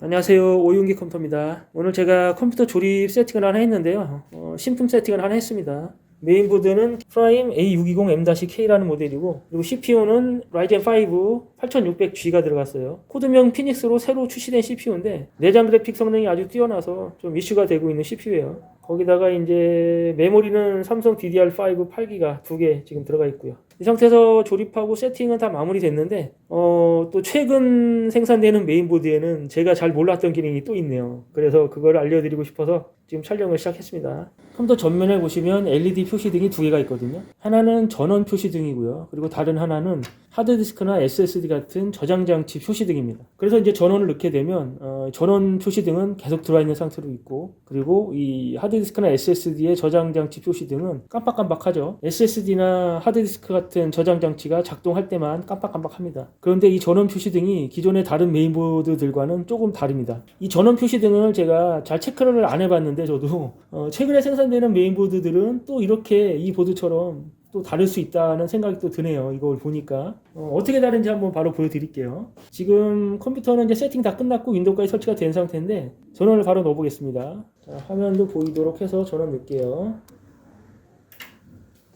안녕하세요. 오윤기 컴퓨터입니다. 오늘 제가 컴퓨터 조립 세팅을 하나 했는데요. 어, 신품 세팅을 하나 했습니다. 메인보드는 프라임 A620M-K라는 모델이고 그리고 CPU는 라이젠 5 8600G가 들어갔어요. 코드명 피닉스로 새로 출시된 CPU인데 내장 그래픽 성능이 아주 뛰어나서 좀 이슈가 되고 있는 CPU예요. 거기다가 이제 메모리는 삼성 DDR5 8기가 두 개 지금 들어가 있고요 이 상태에서 조립하고 세팅은 다 마무리됐는데 어, 또 최근 생산되는 메인보드에는 제가 잘 몰랐던 기능이 또 있네요. 그래서 그걸 알려드리고 싶어서 지금 촬영을 시작했습니다. 컴퓨터 전면에 보시면 LED 표시등이 두 개가 있거든요. 하나는 전원 표시등이고요. 그리고 다른 하나는 하드디스크나 SSD 같은 저장장치 표시등입니다. 그래서 이제 전원을 넣게 되면 어, 전원 표시등은 계속 들어와 있는 상태로 있고 그리고 이 하드디스크나 SSD의 저장장치 표시등은 깜빡깜빡하죠. SSD나 하드디스크 같은 저장 장치가 작동할 때만 깜빡깜빡합니다. 그런데 이 전원 표시등이 기존의 다른 메인보드들과는 조금 다릅니다. 이 전원 표시등을 제가 잘 체크를 안 해봤는데 저도 어, 최근에 생산되는 메인보드들은 또 이렇게 이 보드처럼 또 다를 수 있다는 생각이 또 드네요. 이걸 보니까 어, 떻게 다른지 한번 바로 보여드릴게요. 지금 컴퓨터는 이제 세팅 다 끝났고 윈도우까지 설치가 된 상태인데 전원을 바로 넣어보겠습니다. 자, 화면도 보이도록 해서 전원 넣을게요.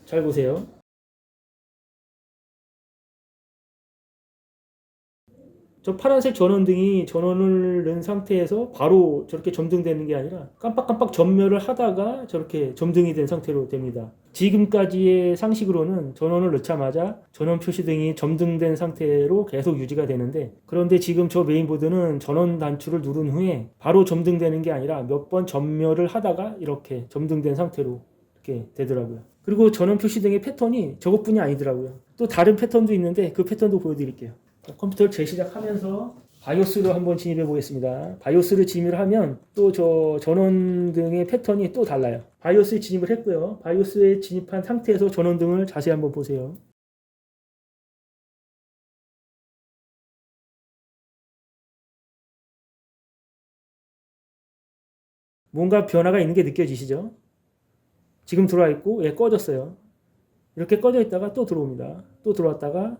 잘 보세요. 저 파란색 전원등이 전원을 넣은 상태에서 바로 저렇게 점등되는 게 아니라 깜빡깜빡 전멸을 하다가 저렇게 점등이 된 상태로 됩니다. 지금까지의 상식으로는 전원을 넣자마자 전원 표시등이 점등된 상태로 계속 유지가 되는데 그런데 지금 저 메인보드는 전원 단추를 누른 후에 바로 점등되는 게 아니라 몇번 전멸을 하다가 이렇게 점등된 상태로 이렇게 되더라고요. 그리고 전원 표시등의 패턴이 저것뿐이 아니더라고요. 또 다른 패턴도 있는데 그 패턴도 보여드릴게요. 컴퓨터를 재시작하면서 바이오스로 한번 진입해 보겠습니다. 바이오스를 진입을 하면 또 저 전원 등의 패턴이 또 달라요. 바이오스에 진입을 했고요. 바이오스에 진입한 상태에서 전원 등을 자세히 한번 보세요. 뭔가 변화가 있는 게 느껴지시죠? 지금 들어와 있고, 예, 꺼졌어요. 이렇게 꺼져 있다가 또 들어옵니다. 또 들어왔다가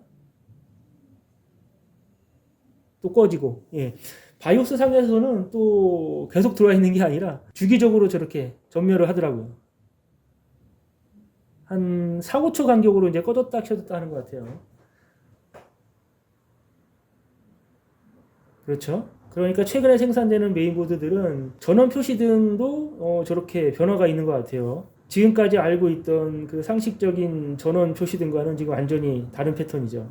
또 꺼지고 예. 바이오스 상에서는 또 계속 들어와 있는 게 아니라 주기적으로 저렇게 전멸을 하더라고요. 한 4, 5초 간격으로 이제 꺼졌다 켜졌다 하는 것 같아요. 그렇죠? 그러니까 최근에 생산되는 메인보드들은 전원 표시 등도 어 저렇게 변화가 있는 것 같아요. 지금까지 알고 있던 그 상식적인 전원 표시 등과는 지금 완전히 다른 패턴이죠.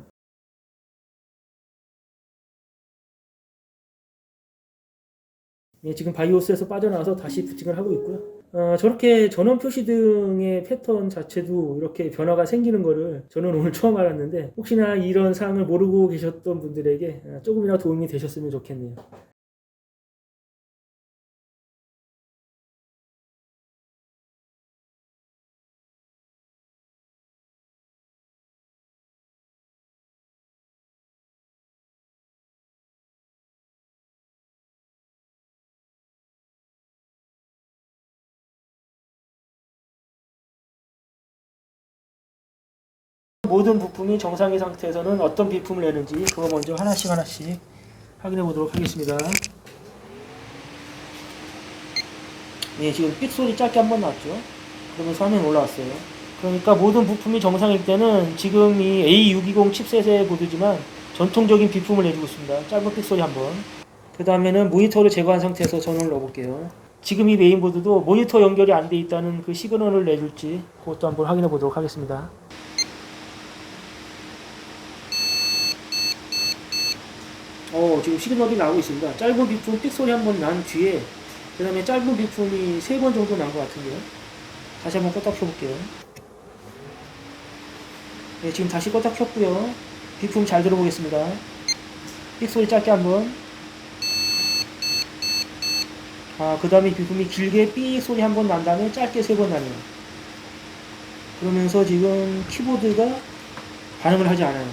예, 지금 바이오스에서 빠져나와서 다시 부팅을 하고 있고요. 어, 저렇게 전원 표시 등의 패턴 자체도 이렇게 변화가 생기는 거를 저는 오늘 처음 알았는데 혹시나 이런 사항을 모르고 계셨던 분들에게 어, 조금이나 도움이 되셨으면 좋겠네요. 모든 부품이 정상의 상태에서는 어떤 비품을 내는지 그거 먼저 하나씩 하나씩 확인해 보도록 하겠습니다. 예, 지금 삑 소리 짧게 한 번 났죠. 그러면서 화면 올라왔어요. 그러니까 모든 부품이 정상일 때는 지금 이 A620 칩셋의 보드지만 전통적인 비품을 내주고 있습니다. 짧은 삑 소리 한 번. 그 다음에는 모니터를 제거한 상태에서 전원을 넣어볼게요. 지금 이 메인보드도 모니터 연결이 안 돼 있다는 그 시그널을 내줄지 그것도 한번 확인해 보도록 하겠습니다. 어, 지금 시그널이 나오고 있습니다. 짧은 비품 삑 소리 한 번 난 뒤에 그 다음에 짧은 비품이 세 번 정도 난 것 같은데요. 다시 한번 껐다 켜볼게요. 네, 지금 다시 껐다 켰고요. 비품 잘 들어보겠습니다. 삑 소리 짧게 한번. 아, 그 다음에 비품이 길게 삑 소리 한 번 난 다음에 짧게 세 번 나네요. 그러면서 지금 키보드가 반응을 하지 않아요.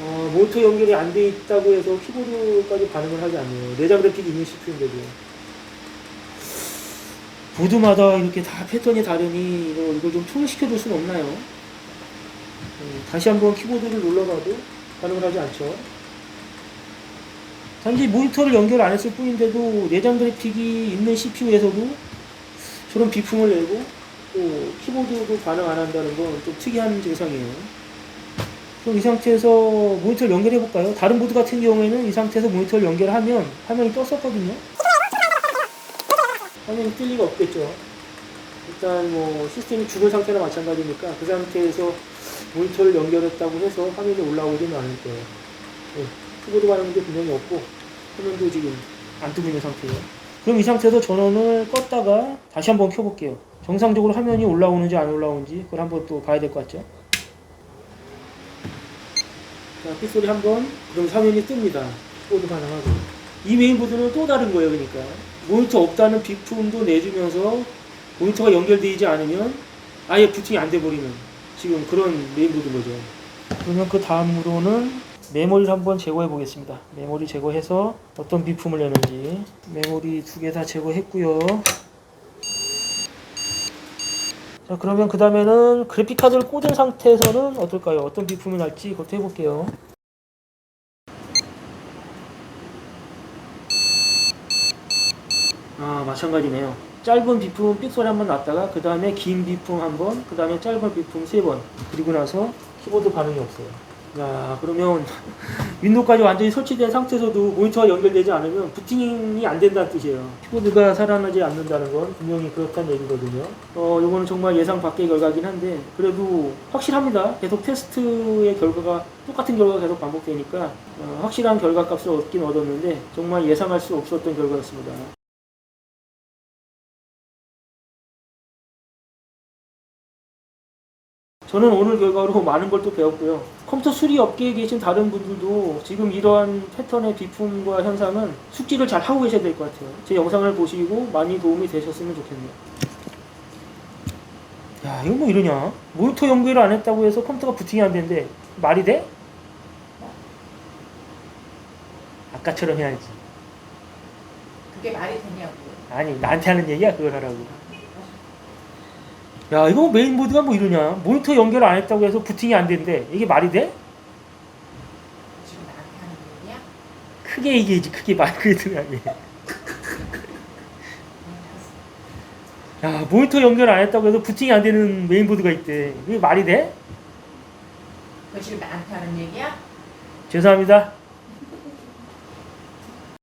어, 모터 연결이 안 돼 있다고 해서 키보드까지 반응을 하지 않네요. 내장 그래픽이 있는 CPU인데도. 보드마다 이렇게 다 패턴이 다르니 이걸 좀 통일시켜 줄 수는 없나요? 음, 다시 한번 키보드를 눌러봐도 반응을 하지 않죠. 단지 모니터를 연결 안 했을 뿐인데도 내장 그래픽이 있는 CPU에서도 저런 비품을 내고 또 키보드도 반응 안 한다는 건 좀 특이한 증상이에요. 그럼 이 상태에서 모니터를 연결해 볼까요? 다른 보드 같은 경우에는 이 상태에서 모니터를 연결하면 화면이 떴었거든요. 화면이 뜰 리가 없겠죠. 일단 뭐 시스템이 죽은 상태나 마찬가지니까 그 상태에서 모니터를 연결했다고 해서 화면이 올라오지는 않을 거예요. 네, 키보드 반응도 분명히 없고 화면도 지금 안 뜨고 있는 상태예요. 그럼 이 상태에서 전원을 껐다가 다시 한번 켜볼게요. 정상적으로 화면이 올라오는지 안 올라오는지 그걸 한번 또 봐야 될 것 같죠? 자, pit소리 한 번 그럼 화면이 뜹니다. 키보드 반응하고 이 메인보드는 또 다른 거예요. 그러니까 모니터 없다는 비품도 내주면서 모니터가 연결되지 않으면 아예 부팅이 안 돼 버리는 지금 그런 메인보드인 거죠. 그러면 그 다음으로는 메모리를 한번 제거해 보겠습니다. 메모리 제거해서 어떤 비품을 내는지 메모리 두 개 다 제거했고요. 자 그러면 그 다음에는 그래픽 카드를 꽂은 상태에서는 어떨까요? 어떤 비품이 날지 그것도 해볼게요. 아 마찬가지네요. 짧은 비품 삑소리 한번 났다가 그 다음에 긴 비품 한 번, 그 다음에 짧은 비품 세 번, 그리고 나서 키보드 반응이 없어요. 야 그러면 윈도우까지 완전히 설치된 상태에서도 모니터가 연결되지 않으면 부팅이 안 된다는 뜻이에요. 키보드가 살아나지 않는다는 건 분명히 그렇다는 얘기거든요. 어, 요거는 정말 예상 밖의 결과긴 한데 그래도 확실합니다. 계속 테스트의 결과가 똑같은 결과가 계속 반복되니까 어, 확실한 결과값을 얻긴 얻었는데 정말 예상할 수 없었던 결과였습니다. 저는 오늘 결과로 많은 걸 또 배웠고요. 컴퓨터 수리 업계에 계신 다른 분들도 지금 이러한 패턴의 비품과 현상은 숙지를 잘 하고 계셔야 될 것 같아요. 제 영상을 보시고 많이 도움이 되셨으면 좋겠네요. 야, 이거 뭐 이러냐? 모니터 연결을 안 했다고 해서 컴퓨터가 부팅이 안 되는데 말이 돼? 아까처럼 해야지. 그게 말이 되냐고. 아니, 나한테 하는 얘기야, 그걸 하라고. 야, 이거 메인보드가 뭐 이러냐? 모니터 연결 안 했다고 해서 부팅이 안 된대. 이게 말이 돼? 지금 나한테 하는 얘기야? 크게 얘기해야지, 크게 말 크게 들어야지. 야, 모니터 연결 안 했다고 해서 부팅이 안 되는 메인보드가 있대. 이게 말이 돼? 그 지금 나한테 하는 얘기야? 죄송합니다.